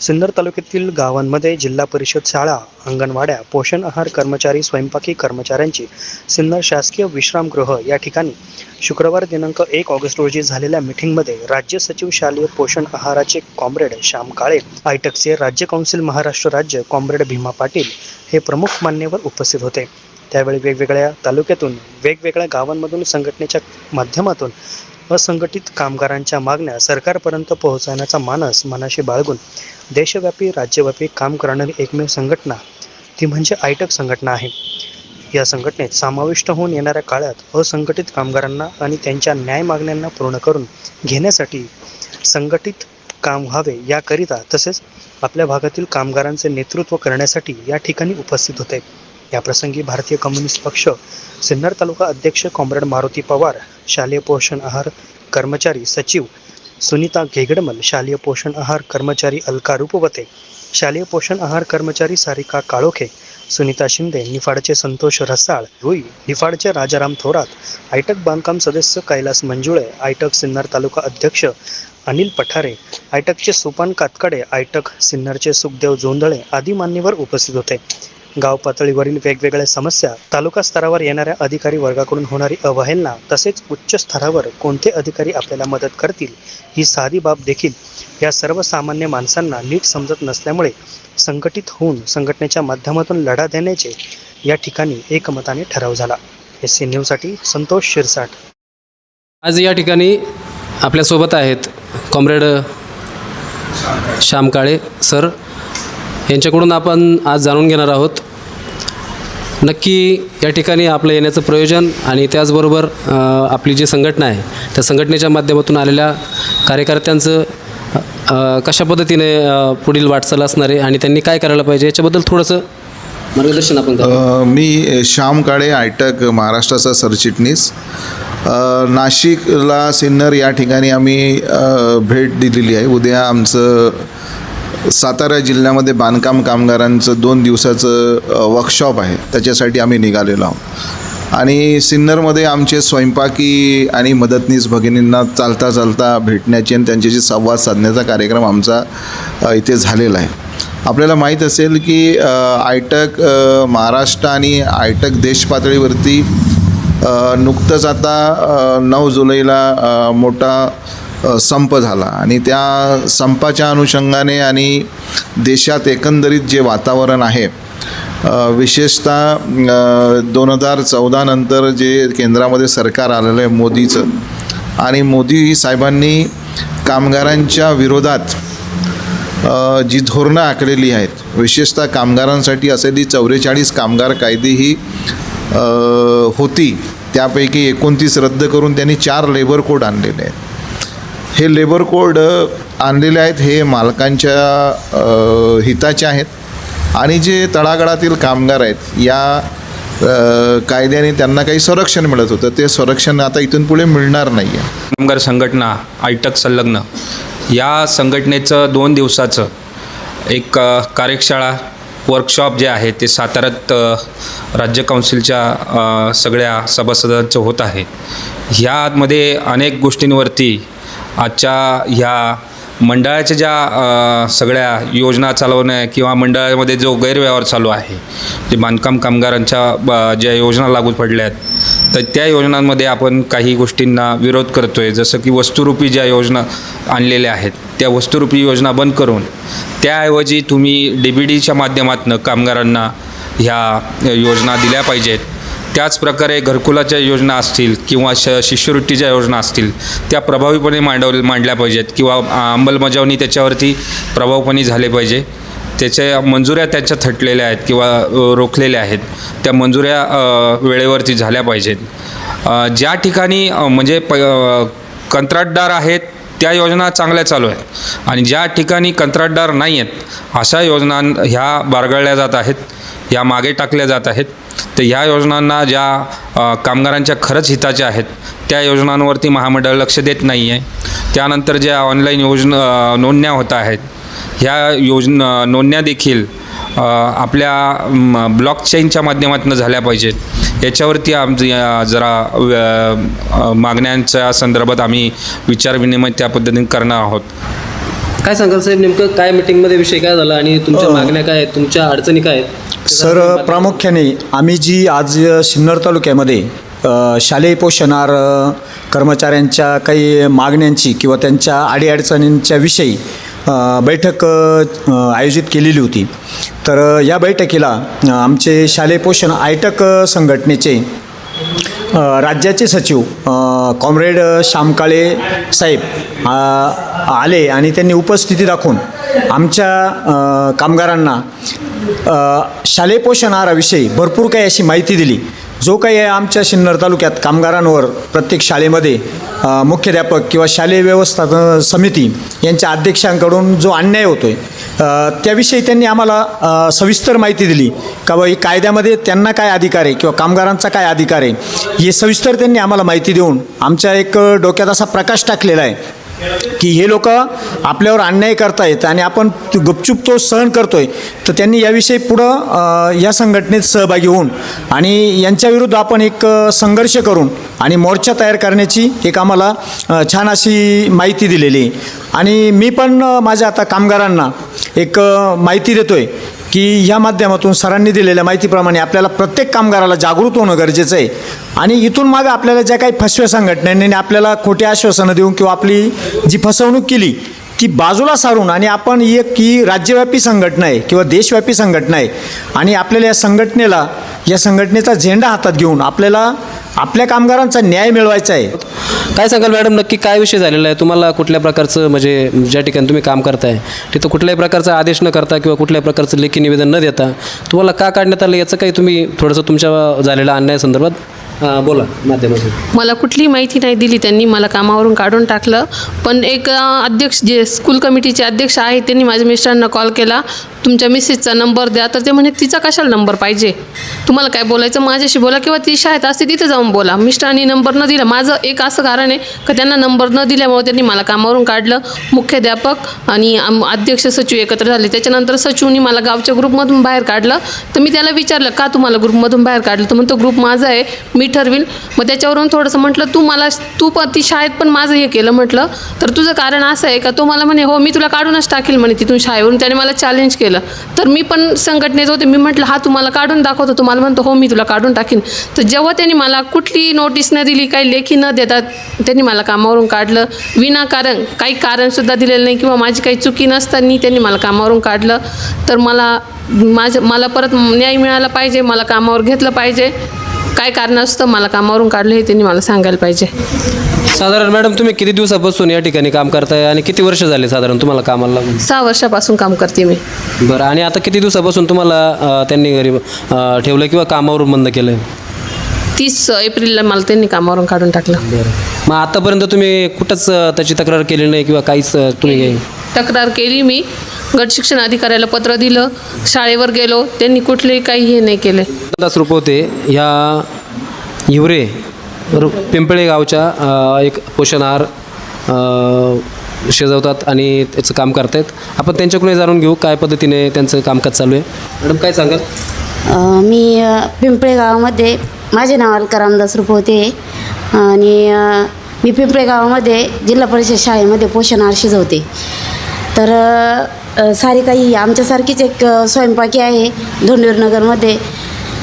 सिन्नर तालुक्यातील गावांमध्ये जिल्हा परिषद शाळा अंगणवाड्या पोषण आहार कर्मचारी स्वयंपाकी कर्मचाऱ्यांची सिन्नर शासकीय विश्रामगृह या ठिकाणी शुक्रवार दिनांक एक ऑगस्ट रोजी झालेल्या मिटिंगमध्ये राज्य सचिव शालेय पोषण आहाराचे कॉम्रेड श्याम काळे आयटकचे राज्य कौन्सिल महाराष्ट्र राज्य कॉम्रेड भीमा पाटील हे प्रमुख मान्यवर उपस्थित होते. त्यावेळी वेगवेगळ्या तालुक्यातून वेगवेगळ्या गावांमधून संघटनेच्या माध्यमातून असंघटित कामगारांच्या मागण्या सरकारपर्यंत पोहोचवण्याचा मानस मनाशी बाळगून देशव्यापी राज्यव्यापी काम करणारी एकमेव संघटना ती म्हणजे आयटक संघटना आहे. या संघटनेत समाविष्ट होऊन येणाऱ्या काळात असंघटित कामगारांना आणि त्यांच्या न्याय मागण्यांना पूर्ण करून घेण्यासाठी संघटित काम व्हावे याकरिता तसेच आपल्या भागातील कामगारांचे नेतृत्व करण्यासाठी या ठिकाणी उपस्थित होते. याप्रसंगी भारतीय कम्युनिस्ट पक्ष सिन्नर तालुका अध्यक्ष कॉम्रेड मारुती पवार शालेय पोषण आहार कर्मचारी सचिव सुनीता घेगडमल शालेय पोषण आहार कर्मचारी अलका रूपवते शालेय पोषण आहार कर्मचारी सारिका काळोखे सुनीता शिंदे निफाडचे संतोष रसाळ रुई निफाडचे राजाराम थोरात आयटक बांधकाम सदस्य कैलास मंजुळे आयटक सिन्नर तालुका अध्यक्ष अनिल पठारे आयटकचे सोपान कातकडे आयटक सिन्नरचे सुखदेव जोंधळे आदी मान्यवर उपस्थित होते. गाव पातळीवरील वेगवेगळ्या समस्या तालुका स्तरावर येणाऱ्या अधिकारी वर्गाकडून होणारी अवहेलना तसेच उच्च स्तरावर कोणते अधिकारी आपल्याला मदत करतील ही साधी बाब देखील या सर्वसामान्य माणसांना नीट समजत नसल्यामुळे संघटित होऊन संघटनेच्या माध्यमातून लढा देण्याचे या ठिकाणी एकमताने ठराव झाला. एस सी न्यूजसाठी संतोष शिरसाट. आज या ठिकाणी आपल्यासोबत आहेत कॉम्रेड श्याम काळे सर. यांच्याकडून आपण आज जाणून घेणार आहोत नक्की या ठिकाणी आपलं येण्याचं प्रयोजन आणि त्याचबरोबर आपली जी संघटना आहे त्या संघटनेच्या माध्यमातून आलेल्या कार्यकर्त्यांचं कशा पद्धतीने पुढील वाटचाल असणार आहे आणि त्यांनी काय करायला पाहिजे याच्याबद्दल थोडंसं मार्गदर्शन आपण मी श्याम काळे आयटक महाराष्ट्राचा सरचिटणीस. नाशिकला सिन्नर या ठिकाणी आम्ही भेट दिलेली आहे. उद्या आमचं सातारा जिल्ह्यामध्ये बांधकाम कामगारांचं दोन दिवसाचं वर्कशॉप आहे. त्याच्यासाठी आम्ही निघालेलो आहोत. आणि सिन्नरमध्ये आमचे स्वयंपाकी आणि मदतनीस भगिनींना चालता चालता भेटण्याची आणि त्यांच्याशी संवाद साधण्याचा कार्यक्रम आमचा इथे झालेला आहे. आपल्याला माहीत असेल की आयटक महाराष्ट्र आणि आयटक देश पातळीवरती नुकतंच आता नऊ जुलैला मोठा संप झाला. आणि त्या संपाच्या अनुषंगाने आणि देशात एकंदरीत जे वातावरण आहे विशेषतः दोन हजार चौदानंतर जे केंद्रामध्ये सरकार आलेलं आहे मोदीचं आणि मोदी साहेबांनी कामगारांच्या विरोधात जी धोरणं आखलेली आहेत विशेषतः कामगारांसाठी असलेली चौवेचाळीस कामगार कायदे ही होती त्यापैकी एकोणतीस रद्द करून त्यांनी चार लेबर कोड आणलेले आहेत. हे लेबर कोड आणलेले आहेत हे मालकांच्या हिताचे आहेत. आणि जे तळागाळातील कामगार आहेत या कायद्याने त्यांना काही संरक्षण मिळत होतं. ते संरक्षण आता इथून पुढे मिळणार नाही आहे कामगार संघटना आयटक संलग्न या संघटनेचं दोन दिवसाचं एक कार्यशाळा वर्कशॉप जे आहे ते साताऱ्यात राज्य काउन्सिलच्या सगळ्या सभासदांचं होत आहे. ह्यामध्ये अनेक गोष्टींवरती आजच्या ह्या मंडळाच्या ज्या सगळ्या योजना चालवण्या किंवा मंडळामध्ये जो गैरव्यवहार चालू आहे जे बांधकाम कामगारांच्या ब- ज्या योजना लागू पडल्या आहेत तर त्या योजनांमध्ये आपण काही गोष्टींना विरोध करतो आहे जसं की वस्तुरूपी ज्या योजना आणलेल्या आहेत त्या वस्तुरूपी योजना बंद करून त्याऐवजी तुम्ही डी बी डीच्या माध्यमातून कामगारांना ह्या योजना दिल्या पाहिजेत. त्याचप्रकारे घरकुलाच्या योजना असतील किंवा श शिष्यवृत्तीच्या योजना असतील त्या प्रभावीपणे मांडव मांडल्या पाहिजेत किंवा अंमलबजावणी त्याच्यावरती प्रभावपणे झाले पाहिजे. त्याच्या मंजुऱ्या त्यांच्या थटलेल्या आहेत किंवा रोखलेल्या आहेत त्या मंजुऱ्या वेळेवरती झाल्या पाहिजेत. ज्या ठिकाणी म्हणजे प कंत्राटदार आहेत त्या योजना चांगल्या चालू आहेत. आणि ज्या ठिकाणी कंत्राटदार नाही आहेत अशा योजना ह्या बारगळल्या जात आहेत या मागे टाकल्या जात आहेत. तर ह्या योजनांना ज्या कामगारांच्या खरंच हिताच्या आहेत त्या योजनांवरती महामंडळ लक्ष देत नाही आहे त्यानंतर ज्या ऑनलाईन योजना नोंदण्या होत आहेत ह्या योजना नोंदण्या देखील आपल्या ब्लॉक चेनच्या माध्यमातून झाल्या पाहिजेत. याच्यावरती आम जरा मागण्यांच्या संदर्भात आम्ही विचारविनिमय त्या पद्धतीने करणार आहोत. काय सांगाल साहेब नेमकं काय मिटिंगमध्ये विषय काय झाला आणि तुमच्या मागण्या काय आहेत तुमच्या अडचणी काय आहेत? सर प्रामुख्याने आम्ही जी आज सिन्नर तालुक्यामध्ये शालेय पोषणार कर्मचाऱ्यांच्या काही मागण्यांची किंवा त्यांच्या अडीअडचणींच्या विषयी बैठक आयोजित केलेली होती. तर या बैठकीला आमचे शालेय पोषण आयटक संघटनेचे राज्याचे सचिव कॉम्रेड श्यामकाळे साहेब आले आणि त्यांनी उपस्थिती दाखवून आमच्या कामगारांना शालेय पोषण आहाराविषयी भरपूर काही अशी माहिती दिली. जो काही आमच्या सिन्नर तालुक्यात कामगारांवर प्रत्येक शाळेमध्ये मुख्याध्यापक किंवा शालेय व्यवस्थापन समिती यांच्या अध्यक्षांकडून जो अन्याय होतो आहे त्याविषयी त्यांनी आम्हाला सविस्तर माहिती दिली. का बाई कायद्यामध्ये त्यांना काय अधिकार आहे किंवा कामगारांचा काय अधिकार आहे हे सविस्तर त्यांनी आम्हाला माहिती देऊन आमच्या एक डोक्यात असा प्रकाश टाकलेला आहे. की हे लोक आपल्यावर अन्याय करतायत आणि आपण गुपचूप तो सहन करतोय तर त्यांनी याविषयी पुढं या संघटनेत सहभागी होऊन आणि यांच्याविरुद्ध आपण एक संघर्ष करून आणि मोर्चा तयार करण्याची एक आम्हाला छान अशी माहिती दिलेली आहे. आणि मी पण माझ्या आता कामगारांना एक माहिती देतोय की ह्या माध्यमातून सरांनी दिलेल्या माहितीप्रमाणे आपल्याला प्रत्येक कामगाराला जागृत होणं गरजेचं आहे. आणि इथून मागं आपल्याला ज्या काही फसव्या संघटनांनी आपल्याला खोटे आश्वासनं देऊन किंवा आपली जी फसवणूक केली ती बाजूला सारून आणि आपण एक की राज्यव्यापी संघटना आहे किंवा देशव्यापी संघटना आहे आणि आपल्याला या संघटनेला या संघटनेचा झेंडा हातात घेऊन आपल्याला आपल्या कामगारांचा न्याय मिळवायचा आहे. काय सांगाल मॅडम? नक्की काय विषय झालेला आहे? तुम्हाला कुठल्या प्रकारचं म्हणजे ज्या ठिकाणी तुम्ही काम करताय तिथं कुठल्याही प्रकारचा आदेश न करता किंवा कुठल्याही प्रकारचं लेखी निवेदन न देता तुम्हाला का काढण्यात आलं? याचं काही तुम्ही थोडंसं तुमच्या झालेल्या अन्यायासंदर्भात हां बोला माध्यमातून मला कुठलीही माहिती नाही दिली त्यांनी मला कामावरून काढून टाकलं. पण एक अध्यक्ष जे स्कूल कमिटीचे अध्यक्ष आहेत त्यांनी माझ्या मिस्टरांना कॉल केला. तुमच्या मिसेसचा नंबर द्या तर ते म्हणे तिचा कशाला नंबर पाहिजे? तुम्हाला काय बोलायचं? माझ्याशी बोला किंवा ती शाळेत असते तिथे जाऊन बोला. मिस्टरांनी नंबर न दिला. माझं एक असं कारण आहे का त्यांना नंबर न दिल्यामुळे त्यांनी मला कामावरून काढलं. मुख्याध्यापक आणि आम- अध्यक्ष सचिव एकत्र झाले. त्याच्यानंतर सचिवनी मला गावच्या ग्रुपमधून बाहेर काढलं. तर मी त्याला विचारलं का तुम्हाला ग्रुपमधून बाहेर काढलं? तर म्हणतो ग्रुप माझा आहे. मी ठरवीन. मग त्याच्यावरून थोडंसं म्हटलं तू मला तू पण ती शाळेत पण माझं हे केलं म्हटलं. तर तुझं कारण असं आहे का? तो मला म्हणे हो मी तुला काढूनच टाकेल म्हणे तिथून शाळेवरून. त्याने मला चॅलेंज केलं. तर मी पण संघटनेत होते. मी म्हटलं हा तुम्हाला काढून दाखवतो. तुम्हाला म्हणतो हो मी तुला काढून टाकीन. तर जेव्हा त्यांनी मला कुठली नोटीस न दिली काही लेखी न देतात त्यांनी मला कामावरून काढलं. विनाकारण काही कारणसुद्धा दिलेलं नाही किंवा माझी काही चुकी नसताना त्यांनी मला कामावरून काढलं. तर मला माझं मला परत न्याय मिळाला पाहिजे मला कामावर घेतलं पाहिजे. काय कारण असतं मला कामावरून काढलं हे त्यांनी मला सांगायला पाहिजे. साधारण मॅडम तुम्ही किती दिवसापासून या ठिकाणी काम करताय आणि किती वर्ष झाले साधारण तुम्हाला कामाला लागून? सहा वर्षापासून काम करते मी. बरं आणि आता किती दिवसापासून तुम्हाला अं, त्यांनी घरी अं, ठेवलं किंवा कामावरून बंद केलं तीस एप्रिलला मला त्यांनी कामावरून काढून टाकलं. बरं. मग आतापर्यंत तुम्ही कुठंच अं, त्याची तक्रार केली नाही किंवा काहीच अं, तुम्ही तक्रार केली मी. गट शिक्षण अधिकाऱ्याला पत्र दिलं. शाळेवर गेलो. त्यांनी कुठलेही काही हे नाही केले. दास रुपवते ह्या हिवरे रु- पिंपळे गावच्या एक पोषण आहार शिजवतात आणि त्याचं काम करतायत. आपण त्यांच्याकडून जाणून घेऊ काय पद्धतीने त्यांचं कामकाज चालू आहे. मॅडम काय सांगाल? मी पिंपळे गावामध्ये माझे नाव अलका रामदास रुपवते आणि मी पिंपळे गावामध्ये जिल्हा परिषद शाळेमध्ये पोषण आहार शिजवते. तर अ, सारी काही आमच्यासारखीच एक स्वयंपाकी आहे धोंडीरनगरमध्ये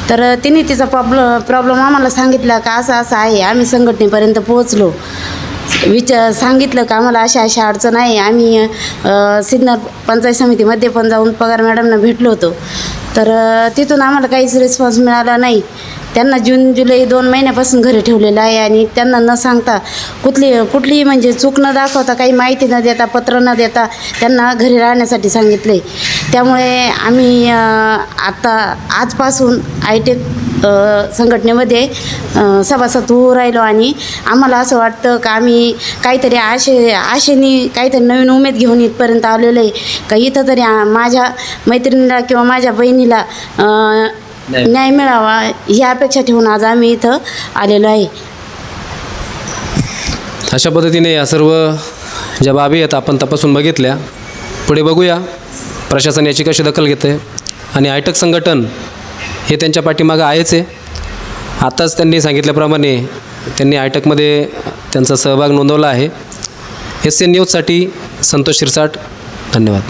तर तिने तिचा प्रॉब्ल प्रॉब्लेम आम्हाला सांगितला का असं असं आहे. आम्ही संघटनेपर्यंत पोहोचलो. विचार सांगितलं का आम्हाला अशा अशा अडचण आहे. आम्ही अ, सिन्नर पंचायत समितीमध्ये पण जाऊन पगार मॅडमना भेटलो होतो. तर तिथून आम्हाला काहीच रिस्पॉन्स मिळाला नाही. त्यांना जून जुलै दोन महिन्यापासून घरी ठेवलेलं आहे आणि त्यांना न सांगता कुठली कुठलीही म्हणजे चूक न दाखवता काही माहिती न देता पत्र न देता त्यांना घरी राहण्यासाठी सांगितले. त्यामुळे आम्ही आता आजपासून आय टेक संघटनेमध्ये सभासद होऊ राहिलो आणि आम्हाला असं वाटतं का आम्ही काहीतरी आशे आशेनी काहीतरी नवीन उमेद घेऊन इथपर्यंत आलेलो आहे. का इथं तरी माझ्या मैत्रिणीला किंवा माझ्या बहिणीला न्याय. मिळावा. ही अपेक्षा ठेवून आज आम्ही इथं आलेलो आहे. अशा पद्धतीने या सर्व ज्या बाबी आहेत आपण तपासून बघितल्या. पुढे बघूया. प्रशासन याची कशी दखल घेते आणि आयटक संघटन हे त्यांच्या पाठीमागं आहेच आहे. आताच त्यांनी सांगितल्याप्रमाणे त्यांनी आयटकमध्ये त्यांचा सहभाग नोंदवला आहे. एस एन न्यूजसाठी संतोष शिरसाट. धन्यवाद.